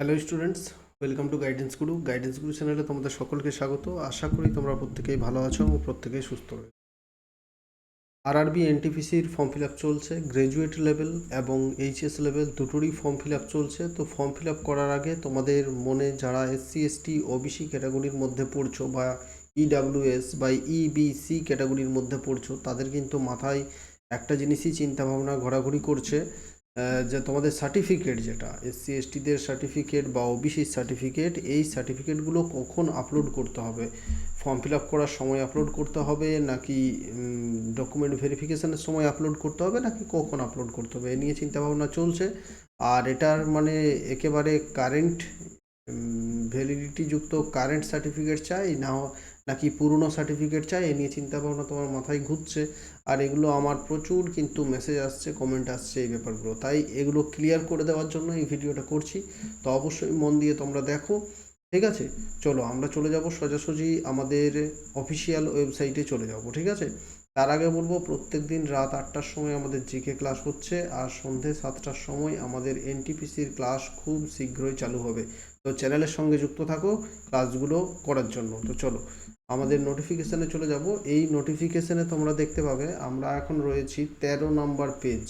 Hello students welcome to guidance Guru guidance Guru চ্যানেলে তোমাদের সকলকে স্বাগত। আশা করি তোমরা প্রত্যেকেই ভালো আছো এবং প্রত্যেকেই সুস্থ রয়েছে। আরআরবি এনটিপিসির ফর্ম ফিল আপ চলছে গ্র্যাজুয়েট লেভেল এবং এইচএস লেভেল দুটোরই ফর্ম ফিল আপ চলছে। তো ফর্ম ফিল আপ করার আগে তোমাদের মনে যারা এসসি এসটি ওবিসি ক্যাটাগরির মধ্যে পড়ছো বা ইডাব্লিউএস বা ইবিসি ক্যাটাগরির মধ্যে পড়ছো, তাদের কিন্তু মাথায় একটা জিনিসই চিন্তাভাবনা ঘোরাঘুরি করছে। যে তোমাদের সার্টিফিকেট যেটা এসসি এসটিদের সার্টিফিকেট বা ওবিসির সার্টিফিকেট এই সার্টিফিকেটগুলো কখন আপলোড করতে হবে? ফর্ম ফিল আপ করার সময় আপলোড করতে হবে, নাকি ডকুমেন্ট ভেরিফিকেশনের সময় আপলোড করতে হবে, নাকি কখন আপলোড করতে হবে? এ নিয়ে চিন্তাভাবনা চলছে। আর এটার মানে একেবারে কারেন্ট ভ্যালিডিটি যুক্ত কারেন্ট সার্টিফিকেট চাই, না, নাকি পুরনো সার্টিফিকেট চাই, এ নিয়ে চিন্তাভাবনা তোমার মাথায় ঘুরছে। আর এগুলো আমার প্রচুর কিন্তু মেসেজ আসছে কমেন্ট আসছে এই ব্যাপারগুলো। তাই এগুলো ক্লিয়ার করে দেওয়ার জন্য এই ভিডিওটা করছি। তো অবশ্যই মন দিয়ে তোমরা দেখো, ঠিক আছে? চলো আমরা চলে যাব সোজাসুজি আমাদের অফিসিয়াল ওয়েবসাইটে চলে যাব, ঠিক আছে? তার আগে বলব প্রত্যেক দিন রাত আটটার সময় আমাদের জিকে ক্লাস হচ্ছে আর সন্ধে সাতটার সময় আমাদের এনটিপিসির ক্লাস খুব শীঘ্রই চালু হবে। তো চ্যানেলের সঙ্গে যুক্ত থাকো ক্লাসগুলো করার জন্য। তো চলো আমাদের নোটিফিকেশানে চলে যাব। এই নোটিফিকেশানে তোমরা দেখতে পাবে, আমরা এখন রয়েছি তেরো নম্বর পেজ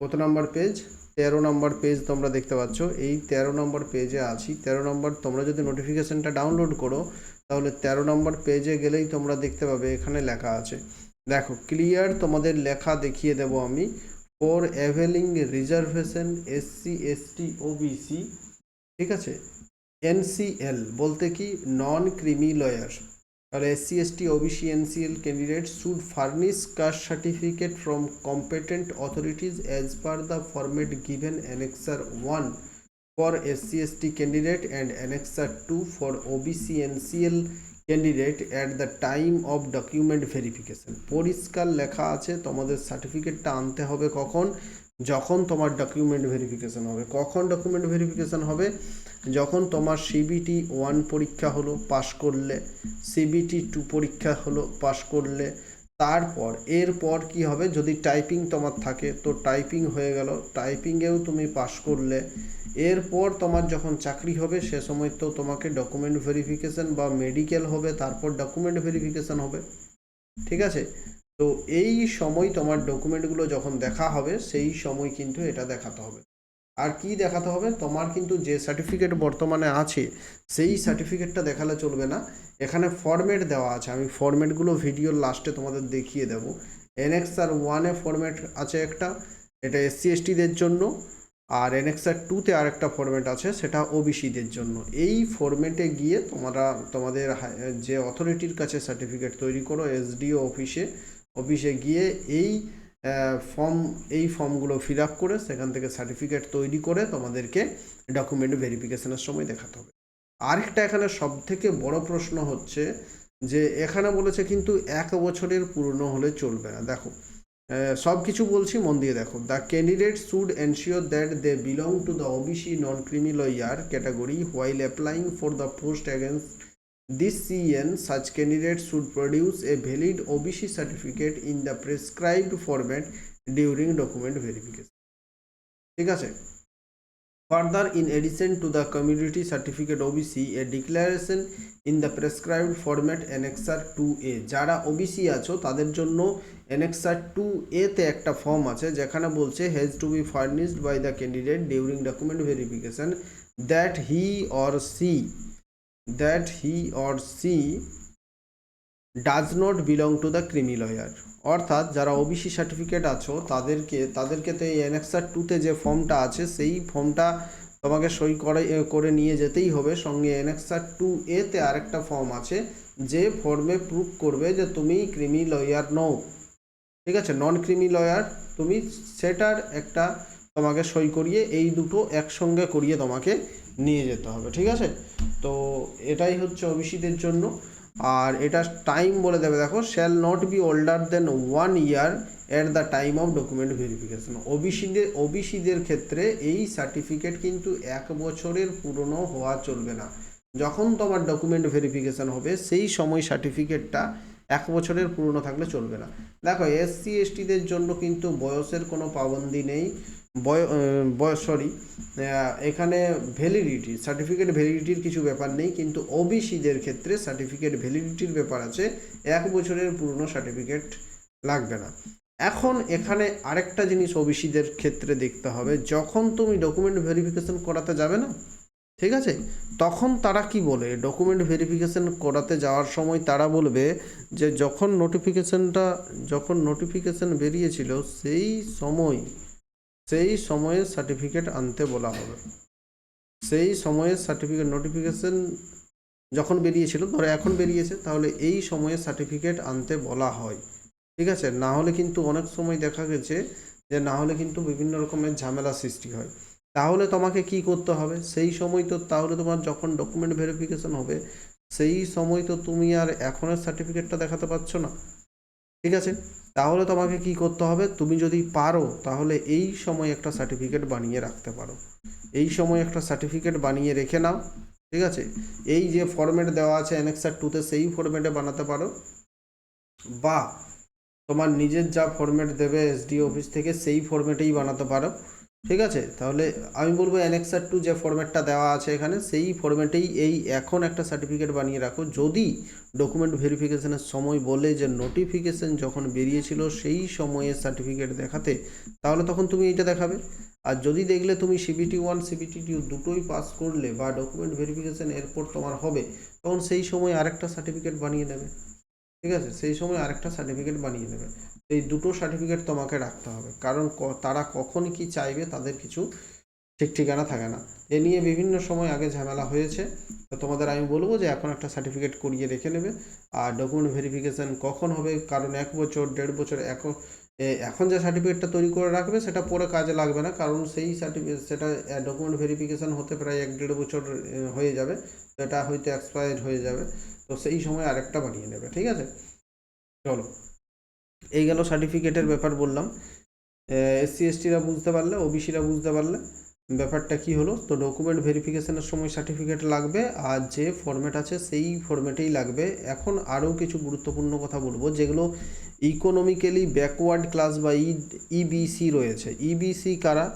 কত নম্বর পেজ তেরো নম্বর পেজ তোমরা দেখতে পাচ্ছ। এই তেরো নম্বর পেজে আছি। তেরো নম্বর তোমরা যদি নোটিফিকেশানটা ডাউনলোড করো, তাহলে তেরো নম্বর পেজে গেলেই তোমরা দেখতে পাবে, এখানে লেখা আছে। দেখো ক্লিয়ার তোমাদের লেখা দেখিয়ে দেব আমি। For availing reservation SC ST OBC ঠিক আছে? এনসিএল বলতে কি? নন ক্রিমি লয়ার তাহলে SC ST OBC NCL candidate should furnish caste certificate from competent authorities as per the format given annexure one for SC ST candidate and annexure two for OBC NCL candidate at the time of document verification পরিষ্কার লেখা আছে, তোমাদের সার্টিফিকেটটা আনতে হবে কখন? যখন তোমার ডকুমেন্ট ভেরিফিকেশন হবে। কখন ডকুমেন্ট ভেরিফিকেশান হবে? যখন তোমার সিবিটি ওয়ান পরীক্ষা হলো পাশ করলে সিবিটি টু পরীক্ষা হলো পাশ করলে, তারপর, এরপর কি হবে? যদি টাইপিং তোমার থাকে, তো টাইপিং হয়ে গেল। টাইপিংয়েও তুমি পাশ করলে, এরপর তোমার যখন চাকরি হবে, সে সময় তো তোমাকে ডকুমেন্ট ভেরিফিকেশন বা মেডিকেল হবে, তারপর ডকুমেন্ট ভেরিফিকেশান হবে। ঠিক আছে? তো এই সময় তোমার ডকুমেন্টগুলো যখন দেখা হবে, সেই সময় কিন্তু এটা দেখাতে হবে। আর কি দেখাতে হবে? তোমার কিন্তু যে সার্টিফিকেট বর্তমানে আছে, সেই সার্টিফিকেটটা দেখালে চলবে না। এখানে ফরম্যাট দেওয়া আছে। আমি ফরম্যাটগুলো ভিডিওর লাস্টে তোমাদের দেখিয়ে দেবো। এনএক্সআর ওয়ানে ফরম্যাট আছে একটা, এটা এসসি এসটিদের জন্য। আর এনএক্সআর টুতে আরেকটা ফরম্যাট আছে, সেটা ওবিসিদের জন্য। এই ফরম্যাটে গিয়ে তোমরা, তোমাদের যে অথরিটির কাছে সার্টিফিকেট তৈরি করো এসডিও অফিসে অফিসে গিয়ে এই ফর্ম এই ফর্মগুলো ফিল আপ করে সেখান থেকে সার্টিফিকেট তৈরি করে তোমাদেরকে ডকুমেন্ট ভেরিফিকেশনের সময় দেখাতে হবে। আরেকটা এখানে সব থেকে বড় প্রশ্ন হচ্ছে যে এখানে বলেছে কিন্তু এক বছরের পুরনো হলে চলবে না। দেখো সব কিছু বলছি মন দিয়ে দেখো। The candidate should ensure that they belong to the OBC non creamy layer category while applying for the post against This CN, such candidate should produce a valid OBC certificate in the prescribed format during document verification. ঠিক আছে Further, in addition to the community certificate OBC, a declaration in the prescribed format Annexer 2A যারা OBC আছো তাদের জন্য Annexer 2A তে একটা form আছে যেখানে বলছে has to be furnished by the candidate during document verification that he or she that he or she does not belong to the creamy layer অর্থাৎ যারা ওবিসি সার্টিফিকেট আছো, তাদেরকে তাদেরকে তো এই অ্যানেক্সার টুতে যে ফর্মটা আছে, সেই ফর্মটা তোমাকে সই করে করে নিয়ে যেতেই হবে। সঙ্গে অ্যানেক্সার টু এতে আরেকটা ফর্ম আছে, যে ফর্মে প্রুফ করবে যে তুমি ক্রিমি লয়ার নও। ঠিক আছে? নন ক্রিমি লয়ার তুমি সেটার একটা তোমাকে সই করিয়ে, এই দুটো একসঙ্গে করিয়ে তোমাকে নিয়ে যেতে হবে, ঠিক আছে? তো এটাই হচ্ছে ওবিসিদের জন্য। আর এটা টাইম বলে দেবে, দেখো shall not be older than one year at the time of document verification ওবিসিদের ওবিসিদের ক্ষেত্রে এই সার্টিফিকেট কিন্তু এক বছরের পুরনো হওয়া চলবে না। যখন তোমার ডকুমেন্ট ভেরিফিকেশন হবে, সেই সময় সার্টিফিকেটটা এক বছরের পুরনো থাকলে চলবে না। দেখো, এসসি, এসটিদের জন্য কিন্তু বয়সের কোনো পাবন্দি নেই। বয়স সরি এখানে ভ্যালিডিটি সার্টিফিকেট ভ্যালিডিটির কিছু ব্যাপার নেই, কিন্তু ওবিসিদের ক্ষেত্রে সার্টিফিকেট ভ্যালিডিটির ব্যাপার আছে, এক বছরের পুরনো সার্টিফিকেট লাগবে না। এখন এখানে আরেকটা জিনিস ওবিসিদের ক্ষেত্রে দেখতে হবে, যখন তুমি ডকুমেন্ট ভেরিফিকেশন করাতে যাবে না ঠিক আছে? তখন তারা কি বলে? ডকুমেন্ট ভেরিফিকেশন করাতে যাওয়ার সময় তারা বলবে যে যখন নোটিফিকেশনটা যখন নোটিফিকেশন বেরিয়েছিল সেই সময়, সেই সময়ে সার্টিফিকেট আনতে বলা হবে। সেই সময়ে সার্টিফিকেট নোটিফিকেশন যখন বেরিয়েছিল, ধরো এখন বেরিয়েছে, তাহলে এই সময়ে সার্টিফিকেট আনতে বলা হয়। ঠিক আছে? না হলে কিন্তু অনেক সময় দেখা গেছে যে না হলে কিন্তু বিভিন্ন রকমের ঝামেলা সৃষ্টি হয়। তাহলে তোমাকে কি করতে হবে? সেই সময় তো তাহলে তোমার যখন ডকুমেন্ট ভেরিফিকেশন হবে, সেই সময় তো তুমি আর এখনের সার্টিফিকেটটা দেখাতে পারছ না। ঠিক আছে? তাহলে তোমাকে কি করতে হবে? তুমি যদি পারো, তাহলে এই সময় একটা সার্টিফিকেট বানিয়ে রাখতে পারো। এই সময় একটা সার্টিফিকেট বানিয়ে রেখে নাও। ঠিক আছে? এই যে ফরম্যাট দেওয়া আছে অ্যানেক্সার টুতে সেই ফরম্যাটে বানাতে পারো। বা তোমার নিজের যা ফরম্যাট দেবে এসডি অফিস থেকে, সেই ফরম্যাটেই বানাতে পারো। ঠিক আছে? তাহলে আমি বলব অ্যানেক্সার টু যে ফরম্যাটটা দেওয়া আছে এখানে, সেই ফরম্যাটেই এই এখন একটা সার্টিফিকেট বানিয়ে রাখো। যদি ডকুমেন্ট ভেরিফিকেশনের সময় বলে যে নোটিফিকেশন যখন বেরিয়েছিল সেই সময়ে সার্টিফিকেট দেখাতে, তাহলে তখন তুমি এইটা দেখাবে। আর যদি দেখলে তুমি সিবিটি ওয়ান সিবিটি টু দুটোই পাস করলে বা ডকুমেন্ট ভেরিফিকেশন এরপর তোমার হবে, তখন সেই সময় আরেকটা সার্টিফিকেট বানিয়ে নেবে ঠিক আছে? সেই সময় আরেকটা সার্টিফিকেট বানিয়ে দেবে। এই দুটো সার্টিফিকেট তোমাকে রাখতে হবে। কারণ তারা কখন কি চাইবে তাদের কিছু ঠিক ঠিকানা থাকে না। এ নিয়ে বিভিন্ন সময় আগে ঝামেলা হয়েছে। তো তোমাদের আমি বলব যে এখন একটা সার্টিফিকেট করিয়ে রেখে নেবে। আর ডকুমেন্ট ভেরিফিকেশান কখন হবে? কারণ এক বছর দেড় বছর এখন এ, এখন যে সার্টিফিকেটটা তৈরি করে রাখবে, সেটা পরে কাজে লাগবে না, কারণ সেই সার্টিফিকেট সেটা ডকুমেন্ট ভেরিফিকেশান হতে প্রায় এক দেড় বছর হয়ে যাবে এটা হয়তো এক্সপায়ার হয়ে যাবে, তো সেই সময় আরেকটা বানিয়ে নেবে, ঠিক আছে? চলো, এই গেল সার্টিফিকেটের ব্যাপার বললাম। এসসি এসটিরা বুঝতে পারলে ওবিসিরা বুঝতে পারলে, ব্যাপারটা কি হলো? তো ডকুমেন্ট ভেরিফিকেশনের সময় সার্টিফিকেট লাগবে, আর যে ফরম্যাট আছে, সেই ফরম্যাটেই লাগবে। এখন আরও কিছু গুরুত্বপূর্ণ কথা বলব, যেগুলো ইকোনমিক্যালি ব্যাকওয়ার্ড ক্লাস বা ইবিসি রয়েছে। ইবিসি কারা?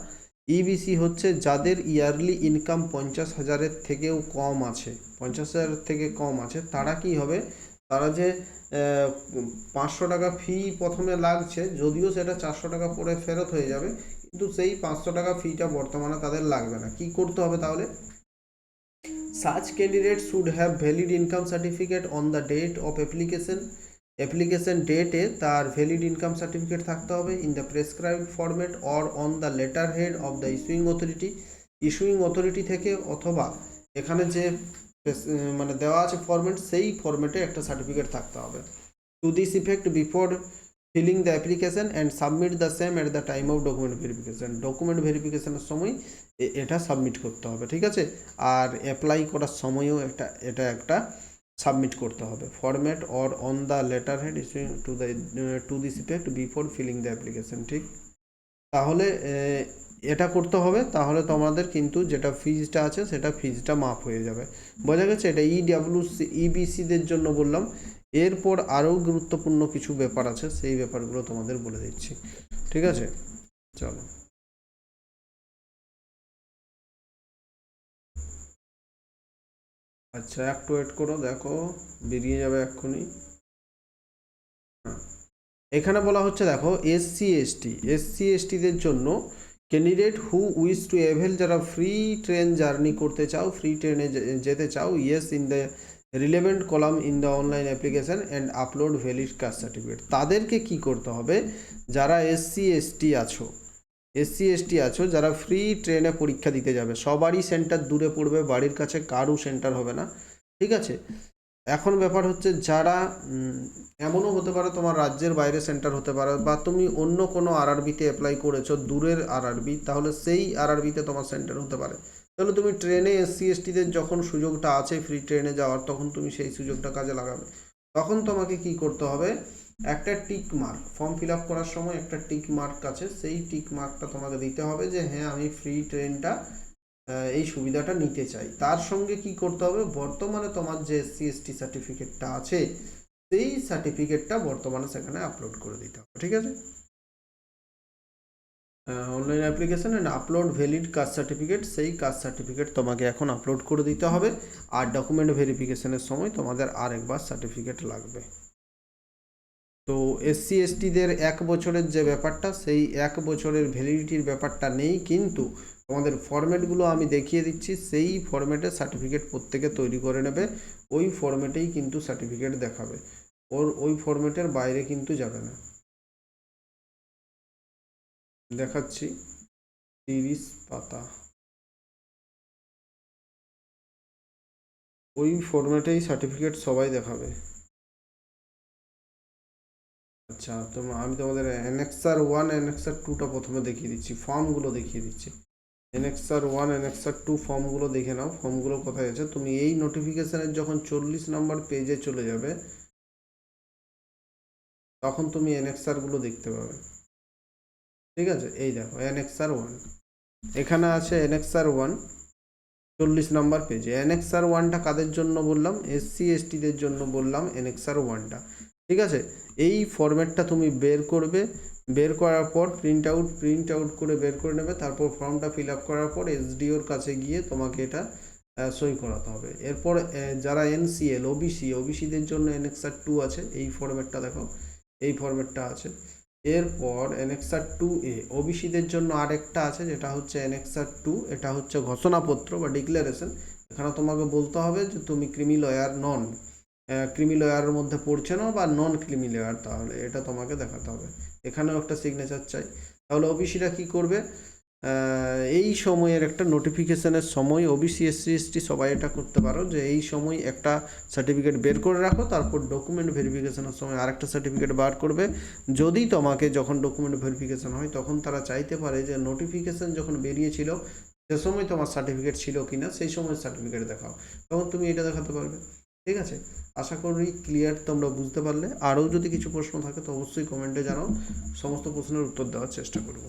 ইবিসি হচ্ছে যাদের ইয়ারলি ইনকাম পঞ্চাশ হাজারের থেকেও কম আছে। পঞ্চাশ হাজারের থেকে কম আছে। তারা কি হবে? তারা যে পাঁচশো টাকা ফি প্রথমে লাগছে, যদিও সেটা চারশো টাকা পরে ফেরত হয়ে যাবে, কিন্তু সেই পাঁচশো টাকা ফিটা বর্তমানে তাদের লাগবে না। কি করতে হবে তাহলে? Such candidate should have valid income certificate on the date of application application ডেটে তার ভ্যালিড ইনকাম সার্টিফিকেট থাকতে হবে in the prescribe format or on the letter head of the issuing authority issuing authority থেকে অথবা এখানে যে মানে দেওয়া আছে ফরম্যাট সেই ফরম্যাটে একটা সার্টিফিকেট থাকতে হবে। To this effect before filling the application and submit the same at the time of document verification document ভেরিফিকেশনের সময় এটা সাবমিট করতে হবে, ঠিক আছে? আর অ্যাপ্লাই করার সময়ও একটা এটা একটা সাবমিট করতে হবে। Format or on the letter head issuing to the to this effect before filling the application ঠিক? তাহলে এটা করতে হবে, তাহলে তোমাদের কিন্তু যেটা ফিজটা আছে, সেটা ফিজটা মাফ হয়ে যাবে। বোঝা গেছে? এটা E ইডাব্লিউ ইবিসিদের জন্য বললাম। এরপর আরও গুরুত্বপূর্ণ কিছু ব্যাপার আছে, সেই ব্যাপারগুলো তোমাদের বলে দিচ্ছি। ঠিক আছে? চলো। আচ্ছা একটু ওয়েট করো, দেখো, বেরিয়ে যাবে এক্ষুনি। হ্যাঁ। এখানে বলা হচ্ছে, দেখো এসসি এসটি এসসি এসটিদের জন্য candidate who wish to avail যারা ফ্রি ট্রেন জার্নি করতে চাও ফ্রি ট্রেনে যেতে চাও yes in the relevant column in the online application and upload valid caste certificate তাদেরকে কি করতে হবে? যারা এসসি এসটি আছো এসসি, এসটি আছো, যারা ফ্রি ট্রেনে পরীক্ষা দিতে যাবে। সবারই সেন্টার দূরে পড়বে, বাড়ির কাছে কারও সেন্টার হবে না। ঠিক আছে? এখন ব্যাপার হচ্ছে যারা এমনও হতে পারে তোমার রাজ্যের বাইরে সেন্টার হতে পারে, বা তুমি অন্য কোনো আরআরবিতে অ্যাপ্লাই করেছ, দূরের আরআরবি তাহলে সেই আরআরবিতে তোমার সেন্টার হতে পারে। তাহলে তুমি ট্রেনে এসসি এসটিদের যখন সুযোগটা আছে ফ্রি ট্রেনে যাওয়ার, তখন তুমি সেই সুযোগটা কাজে লাগাবে। তখন তোমাকে কি করতে হবে? একটা tick mark form fill up করার সময় একটা টিক মার্ক আছে, সেই টিক মার্কটা তোমাকে দিতে হবে যে হ্যাঁ আমি ফ্রি ট্রেনটা এই সুবিধাটা নিতে চাই। তার সঙ্গে কি করতে হবে? বর্তমানে তোমার যে এসসি এসটি সার্টিফিকেটটা আছে, সেই সার্টিফিকেটটা বর্তমানে সেখানে আপলোড করে দিতে হবে, ঠিক আছে? Online application and upload valid caste certificate সেই কাস্ট সার্টিফিকেট তোমাকে এখন আপলোড করে দিতে হবে। আর ডকুমেন্ট ভেরিফিকেশনের সময় তোমাদের আরেকবার সার্টিফিকেট লাগবে। তো এসসি এসটিদের এক বছরের যে ব্যাপারটা, সেই এক বছরের ভ্যালিডিটির ব্যাপারটা নেই, কিন্তু তোমাদের ফরম্যাটগুলো আমি দেখিয়ে দিচ্ছি, সেই ফরম্যাটে সার্টিফিকেট প্রত্যেকে তৈরি করে নেবে, ওই ফরম্যাটেই কিন্তু সার্টিফিকেট দেখাবে, ওর ওই ফরম্যাটের বাইরে কিন্তু যাবে না। দেখাচ্ছি, তিরিশ পাতা। ওই ফরম্যাটেই সার্টিফিকেট সবাই দেখাবে। আচ্ছা তো আমি তোমাদের অ্যানেক্সার ওয়ান অ্যানেক্সার টুটা প্রথমে দেখিয়ে দিচ্ছি ফর্মগুলো দেখিয়ে দিচ্ছি। অ্যানেক্সার ওয়ান অ্যানেক্সার টু ফর্মগুলো দেখে নাও ফর্মগুলো কোথায় আছে? তুমি এই নোটিফিকেশনের যখন চল্লিশ নম্বর পেজে চলে যাবে, তখন তুমি অ্যানেক্সারগুলো দেখতে পাবে। ঠিক আছে? এই দেখো অ্যানেক্সার ওয়ান এখানে আছে অ্যানেক্সার ওয়ান চল্লিশ নম্বর পেজে অ্যানেক্সার ওয়ানটা কাদের জন্য বললাম? এসসি এসটিদের জন্য বললাম অ্যানেক্সার ওয়ানটা ঠিক আছে? এই ফরম্যাটটা তুমি বের করবে, বের করার পর প্রিন্ট আউট প্রিন্ট আউট করে বের করে নেবে, তারপর ফর্মটা ফিল আপ করার পর এসডিওর কাছে গিয়ে তোমাকে এটা সই করাতে হবে। এরপর যারা এনসিএল ওবিসি ওবিসিদের জন্য এনএক্সার টু আছে, এই ফরম্যাটটা দেখো, এই ফরম্যাটটা আছে। এরপর এনএক্সার টু এ ওবিসিদের জন্য আরেকটা আছে, যেটা হচ্ছে এনএক্সার টু এটা হচ্ছে ঘোষণাপত্র বা ডিক্লারেশন এখানে তোমাকে বলতে হবে যে তুমি ক্রিমি লয়ার নন। ক্রিমি লেয়ারের মধ্যে পড়ছে না বা নন ক্রিমি লেয়ার তাহলে এটা তোমাকে দেখাতে হবে। এখানেও একটা সিগনেচার চাই। তাহলে ওবিসিরা কি করবে? এই সময়ের একটা নোটিফিকেশনের সময় ওবিসি এসসি এসটি সবাই এটা করতে পারো যে এই সময় একটা সার্টিফিকেট বের করে রাখো, তারপর ডকুমেন্ট ভেরিফিকেশনের সময় আরেকটা সার্টিফিকেট বার করবে। যদি তোমাকে যখন ডকুমেন্ট ভেরিফিকেশন হয়, তখন তারা চাইতে পারে যে নোটিফিকেশন যখন বেরিয়েছিল, সে সময় তোমার সার্টিফিকেট ছিল কিনা, সেই সময় সার্টিফিকেট দেখাও। তখন তুমি এটা দেখাতে পারবে। ঠিক আছে? আশা করি ক্লিয়ার তোমরা বুঝতে পারলে। আরও যদি কিছু প্রশ্ন থাকে তো অবশ্যই কমেন্টে জানাও। সমস্ত প্রশ্নের উত্তর দেওয়ার চেষ্টা করব।